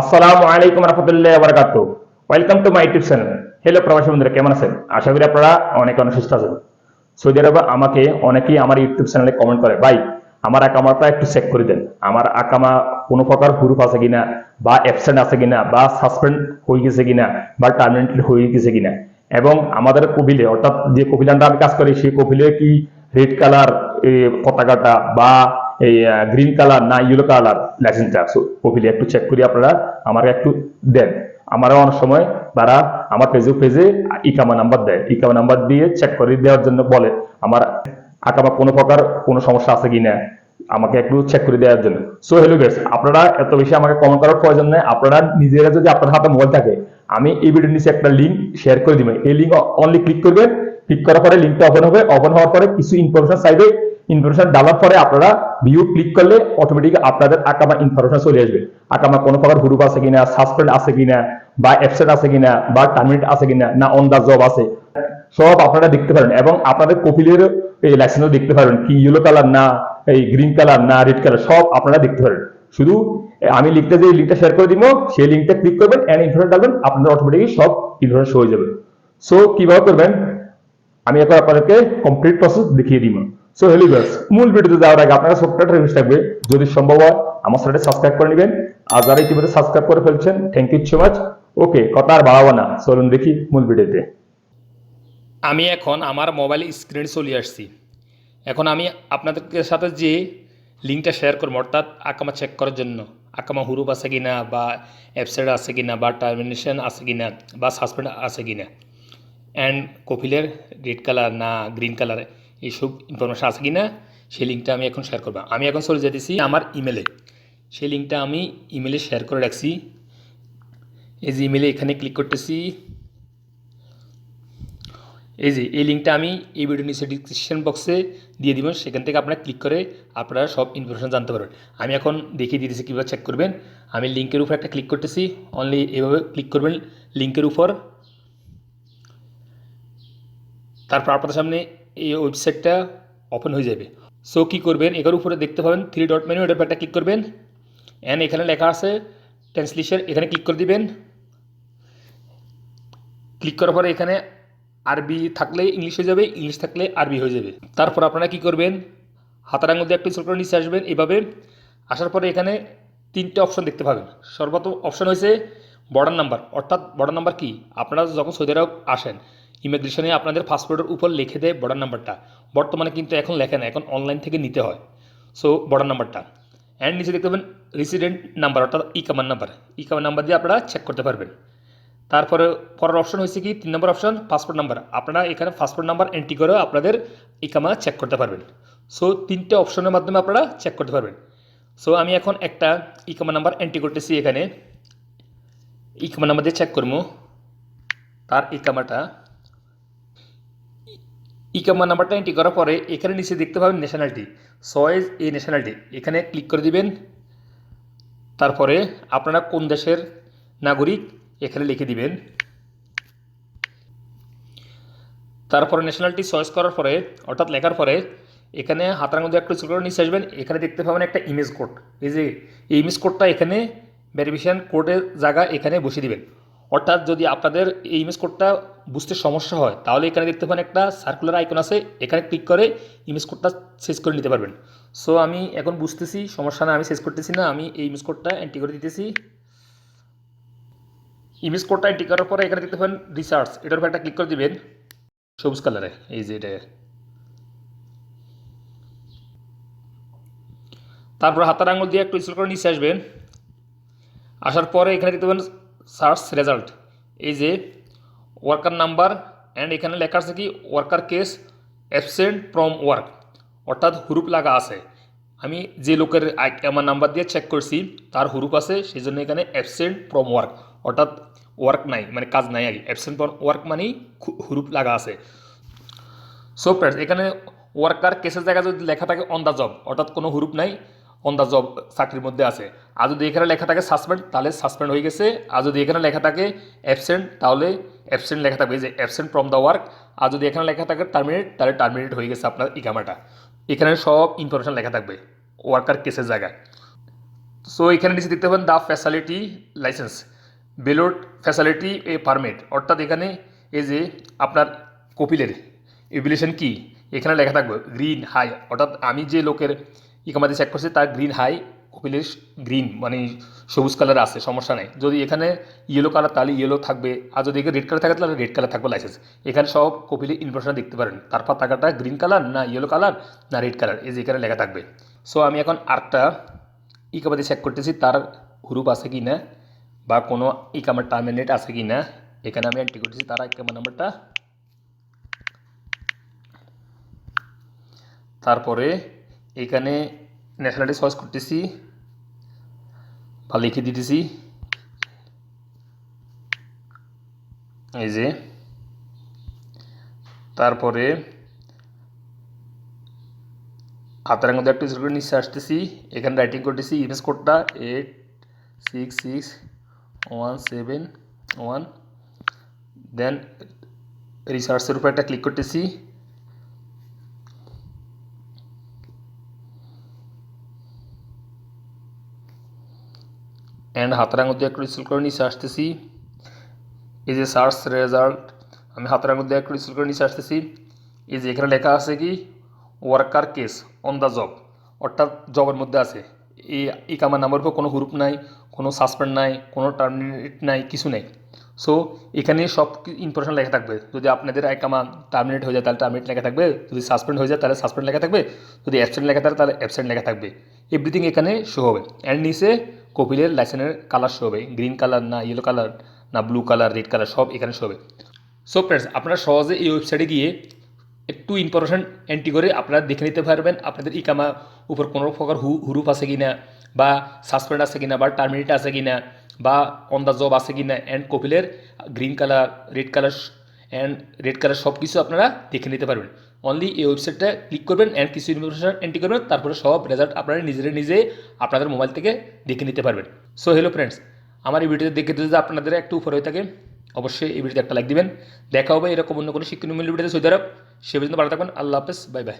আসসালামু আলাইকুম রহমতুল্লাহ বারাকাতু। Welcome to my YouTube channel hello প্রবাসী বন্ধুরা, কেমন আছেন? আশা করি আপনারা অনেক অনেক সুস্থ আছেন। সৌদি আরবে আমাকে অনেকেই আমার ইউটিউব চ্যানেলে কমেন্ট করে, ভাই, আমার আকামাটা একটু চেক করে দেন। আমার আকামা কোনো প্রকার হুরুপ আছে কিনা বা অ্যাবসেন্ট আছে কিনা বা সাসপেন্ড হয়ে গেছে কিনা বা টার্মিনেটেড হয়ে গেছে কিনা? এবং আমাদের কপিলে, অর্থাৎ যে কপিলানটা আমি কাজ করি, সেই কপিলে কি রেড কালার পতাকাটা বা এই গ্রিন কালার না ইয়েলো কালার লাইসেন্সটা কপিলে একটু চেক করি আপনারা, আমাকে একটু দেন। আমারও অনেক সময় তারা আমার পেজে পেজে ইকামা নাম্বার দেয়। ইকামা নাম্বার দিয়ে চেক করে দেওয়ার জন্য বলে, আমার আকামা কোনো প্রকার কোনো সমস্যা আছে কি না আমাকে একটু চেক করে দেওয়ার জন্য। সো হ্যালো গেস আপনারা এত বেশি আমাকে কমেন্ট করার প্রয়োজন নেই। আপনারা নিজেরা যদি আপনার হাতে মোবাইল থাকে, আমি এই ভিডিওর নিচে একটা লিঙ্ক শেয়ার করে দিবেন। এই লিঙ্ক অনলি ক্লিক করবেন ক্লিক করার পরে লিঙ্কটা ওপেন হবে। ওপেন হওয়ার পরে কিছু ইনফরমেশন চাইবে। ইনফরমেশন ডালার পরে আপনারা ভিউ ক্লিক করলে অটোমেটিক আপনাদের আকামা ইনফরমেশন চলে আসবে। আকামা কোনো প্রকার গ্রুপ আছে কিনা সাসপেন্ড আছে কিনা, বা অ্যাবসেন্ট আছে কিনা, বা টার্মিনেট আছে কিনা, না অন দা জব আছে। সব আপনারা দেখতে পারেন এবং আপনাদের কপিলের এই লাইসেন্সও দেখতে পারবেন কি ইয়েলো কালার না, এই গ্রিন কালার না রেড কালার সব আপনারা দেখতে পারেন। শুধু আমি লিঙ্কটা যে লিঙ্কটা শেয়ার করে দিব, সেই লিঙ্কটা ক্লিক করবেন এন্ড ইনফরমেশন ডালবেন আপনাদের অটোমেটিকই সব ইনফরমেশন হয়ে যাবে। সো কীভাবে করবেন? আমি এখন আপনাদেরকে কমপ্লিট প্রসেস দেখিয়ে দিব। সো গাইস মূল ভিডিওতে যাওয়ার আগে আপনারা একটা রিকোয়েস্ট থাকবে। যদি সম্ভব হয়, আমার চ্যানেলটি সাবস্ক্রাইব করে নেবেন। আর যারা ইতিমধ্যে সাবস্ক্রাইব করে ফেলছেন thank you so much okay কথা আর বাড়াবো না। চলুন দেখি মূল ভিডিওতে আমি এখন আমার মোবাইল স্ক্রিনে চলে আসছি। এখন আমি আপনাদের সাথে যে লিঙ্কটা শেয়ার করব, অর্থাৎ আকামা চেক করার জন্য, আকামা হুরুপ আছে কিনা বা অ্যাবসেন্ট আছে কিনা বা টার্মিনেশন আছে কিনা বা সাসপেন্ড আছে কি না অ্যান্ড কপিলের রেড কালার না গ্রিন কালার এইসব ইনফরমেশন আছে কি না সেই লিঙ্কটা আমি এখন শেয়ার করব। আমি এখন চলে যেতেছি আমার ইমেলে সেই লিঙ্কটা আমি ইমেলে শেয়ার করে রাখছি। এই যে ইমেলে এখানে ক্লিক করতেছি। এই যে, এই লিঙ্কটা আমি এই ভিডিও নিচে ডিসক্রিপশন বক্সে দিয়ে দিব। সেখান থেকে আপনারা ক্লিক করে আপনারা সব ইনফরমেশন জানতে পারবেন। আমি এখন দেখিয়ে দিতেছি কীভাবে চেক করবেন। আমি লিঙ্কের উপর একটা ক্লিক করতেছি। অনলি এভাবে ক্লিক করবেন লিঙ্কের উপর। তারপর আপনাদের সামনে এই ওয়েবসাইটটা ওপেন হয়ে যাবে। সো কী করবেন? এটার উপরে দেখতে পাবেন থ্রি ডট মেনু এটার একটা ক্লিক করবেন। অ্যান্ড এখানে লেখা আছে ট্রান্সলেশন এখানে ক্লিক করে দিবেন। ক্লিক করার পরে এখানে আরবি থাকলে ইংলিশ হয়ে যাবে ইংলিশ থাকলে আরবি হয়ে যাবে। তারপর আপনারা কি করবেন? হাতার আঙুল দিয়ে একটু স্ক্রল করে নিচে আসবেন এভাবে। আসার পরে এখানে তিনটে অপশন দেখতে পাবেন। সর্বপ্রথম অপশন হয়েছে বর্ডার নাম্বার অর্থাৎ বর্ডার নাম্বার কি? আপনারা যখন সৌদি আরব আসেন ইমিগ্রেশনে আপনাদের পাসপোর্টের উপর লিখে দেয় বর্ডার নাম্বারটা বর্তমানে কিন্তু এখন লেখে না, এখন অনলাইন থেকে নিতে হয়। সো বর্ডার নাম্বারটা অ্যান্ড নিচে দেখতে পাবেন রেসিডেন্ট নাম্বার অর্থাৎ ই কামার নাম্বার ই কামার নাম্বার দিয়ে আপনারা চেক করতে পারবেন। তারপরে পরের অপশন হয়েছে কি? তিন নম্বর অপশন পাসপোর্ট নাম্বার আপনারা এখানে পাসপোর্ট নাম্বার এন্ট্রি করে আপনাদের ইকামা চেক করতে পারবেন। সো তিনটে অপশনের মাধ্যমে আপনারা চেক করতে পারবেন। সো আমি এখন একটা ইকামা নাম্বার এন্ট্রি করতেছি এখানে। ইকামা নাম্বার দিয়ে চেক করব। তার ই ইকামাটা ইকামা নাম্বারটা এন্ট্রি করার পরে এখানে নিচে দেখতে পাবেন ন্যাশনালিটি সয়েজ এই ন্যাশনালিটি এখানে ক্লিক করে দিবেন। তারপরে আপনারা কোন দেশের নাগরিক এখানে লিখে দিবেন। তারপরে ন্যাশনালিটি চয়েস করার পরে, অর্থাৎ লেখার পরে, এখানে হাতার মধ্যে একটু করে নিচে আসবেন। এখানে দেখতে পাবেন একটা ইমেজ কোড এই যে, এই ইমেজ কোডটা এখানে ভেরিফিকেশন কোডের জায়গা এখানে বসিয়ে দিবেন। অর্থাৎ যদি আপনাদের এই ইমেজ কোডটা বুঝতে সমস্যা হয়, তাহলে এখানে দেখতে পাবেন একটা সার্কুলার আইকন আছে, এখানে ক্লিক করে ইমেজ কোডটা শেষ করে নিতে পারবেন। সো আমি এখন বুঝতেছি, সমস্যা না, আমি শেষ করতেছি না, আমি এই ইমেজ কোডটা এন্ট্রি করে দিতেছি। ইমেজ কোডটা এন্ট্রি করার পরে এখানে দেখতে পাবেন রিসার্চ এটার উপর একটা ক্লিক করে দিবেন, সবুজ কালারে এই যে এটা। তারপর হাতার আঙুল দিয়ে একটু স্ক্রল করে নিচে আসবেন। আসার পরে এখানে দেখতে পাবেন সার্চ রেজাল্ট এই যে ওয়ার্কার নাম্বার অ্যান্ড এখানে লেখা আছে কি worker case absent from work অর্থাৎ হুরুপ লাগা আছে। আমি যে লোকের আমার নাম্বার দিয়ে চেক করছি, তার হুরুপ আছে সেই জন্য এখানে অ্যাবসেন্ট ফ্রম ওয়ার্ক অর্থাৎ ওয়ার্ক নাই মানে কাজ নাই আর অ্যাবসেন্ট ফ্রম ওয়ার্ক মানেই হুরুপ লাগা আছে। সো ফ্রেন্ডস এখানে ওয়ার্কার কেসের জায়গায় যদি লেখা থাকে অন দ্য জব অর্থাৎ কোনো হুরুপ নাই অন দ্য জব চাকরির মধ্যে আছে। আর যদি এখানে লেখা থাকে সাসপেন্ড তাহলে সাসপেন্ড হয়ে গেছে। আর যদি এখানে লেখা থাকে অ্যাবসেন্ট তাহলে অ্যাবসেন্ট লেখা থাকবে যে অ্যাবসেন্ট ফ্রম দ্য ওয়ার্ক আর যদি এখানে লেখা থাকে টার্মিনেট তাহলে টার্মিনেট হয়ে গেছে আপনার ইকামাটা। এখানে সব ইনফরমেশন লেখা থাকবে ওয়ার্কার কেসের জায়গায়। সো এখানে নিচে দেখতে পাবেন the facility licence below facility a permit অর্থাৎ এখানে এই যে আপনার কপিলের এভিলেশন কি, এখানে লেখা থাকবে গ্রিন হাই অর্থাৎ আমি যে লোকের ইকামাতে চেক করছি, তার গ্রিন হাই কপিলের গ্রিন মানে সবুজ কালার আছে, সমস্যা নেই। যদি এখানে ইয়েলো কালার তাহলে ইয়েলো থাকবে। আর যদি এখানে রেড কালার থাকে, তাহলে রেড কালার থাকবে লাইসেন্স এখানে সব কপিলের ইনফরমেশন দেখতে পারেন। তারপর টাকাটা গ্রিন কালার না ইয়েলো কালার না রেড কালার এই যে এখানে লেখা থাকবে। সো আমি এখন আরেকটা ইকামাতে চেক করতেছি, তার হুরুপ আছে কি না বা কোনো ইকামার টার্মিনেট আছে কি না এখানে আমি এন্ট্রি করতেছি, তার ইকামার নাম্বারটা তারপরে এখানে ন্যাশনালিটি চয়েস করতেছি বা লিখে দিতেছি এই যে, তারপরে হাতের মধ্যে একটু করে নিচে আসতেছি, এখানে রাইটিং করতেছি ইমেজ কোডটা eight six six one seven one then রিসার্চের উপর একটা ক্লিক করতেছি অ্যান্ড হাতের আঙুল দিয়ে একটু রিসিল করে নিচে আসতেছি। এই যে সার্চ রেজাল্ট আমি হাতের আঙুল দিয়ে একটু রিসিল করে নিচে আসতেছি। এই যে এখানে লেখা আছে কি? Worker case on the job অর্থাৎ জবের মধ্যে আছে। এই এই কামার নাম্বার উপর কোনো হুরুপ নাই, কোনো সাসপেন্ড নাই, কোনো টার্মিনেট নাই, কিছু নেই। সো এখানে সব ইনফরমেশন লেখা থাকবে। যদি আপনাদের এক কামা টার্মিনেট হয়ে যায়, তাহলে টার্মিনেট লেখা থাকবে। যদি সাসপেন্ড হয়ে যায়, তাহলে সাসপেন্ড লেখা থাকবে। যদি অ্যাবসেন্ট লেখা থাকে, তাহলে অ্যাবসেন্ট লেখা থাকবে। এভরিথিং এখানে শো হবে। অ্যান্ড নিচে কপিলের লাইসেন্সের কালার শো হবে। গ্রিন কালার না ইয়েলো কালার না ব্লু কালার রেড কালার সব এখানে শো হবে। সো ফ্রেন্ডস আপনারা সহজে এই ওয়েবসাইটে গিয়ে একটু ইনফরমেশন এন্ট্রি করে আপনারা দেখে নিতে পারবেন আপনাদের ইকামা উপর কোনো প্রকার হু হুরুপ আছে কি না বা সাসপেন্ড আছে কি না বা টার্মিনেট আছে কি না বা অন দ্য জব আছে কি না and কপিলের green colour red colour and red colour সব কিছু আপনারা দেখে নিতে পারবেন। অনলি এই ওয়েবসাইটটা ক্লিক করবেন অ্যান্ড কিছু ইনফরমেশন এন্ট্রি করবেন, তারপরে সব রেজাল্ট আপনারা নিজেরা নিজে আপনাদের মোবাইল থেকে দেখে নিতে পারবেন। সো হ্যালো ফ্রেন্ডস আমার এই ভিডিওতে দেখে যদি আপনাদের একটু উপর হয়ে থাকে, অবশ্যই এই ভিডিওতে একটা লাইক দিবেন। দেখা হবে এরকম অন্য কোনো শিক্ষণীয় ভিডিওতে সৌদি আরব সে পর্যন্ত ভালো থাকবেন, আল্লাহ হাফেজ বাই বাই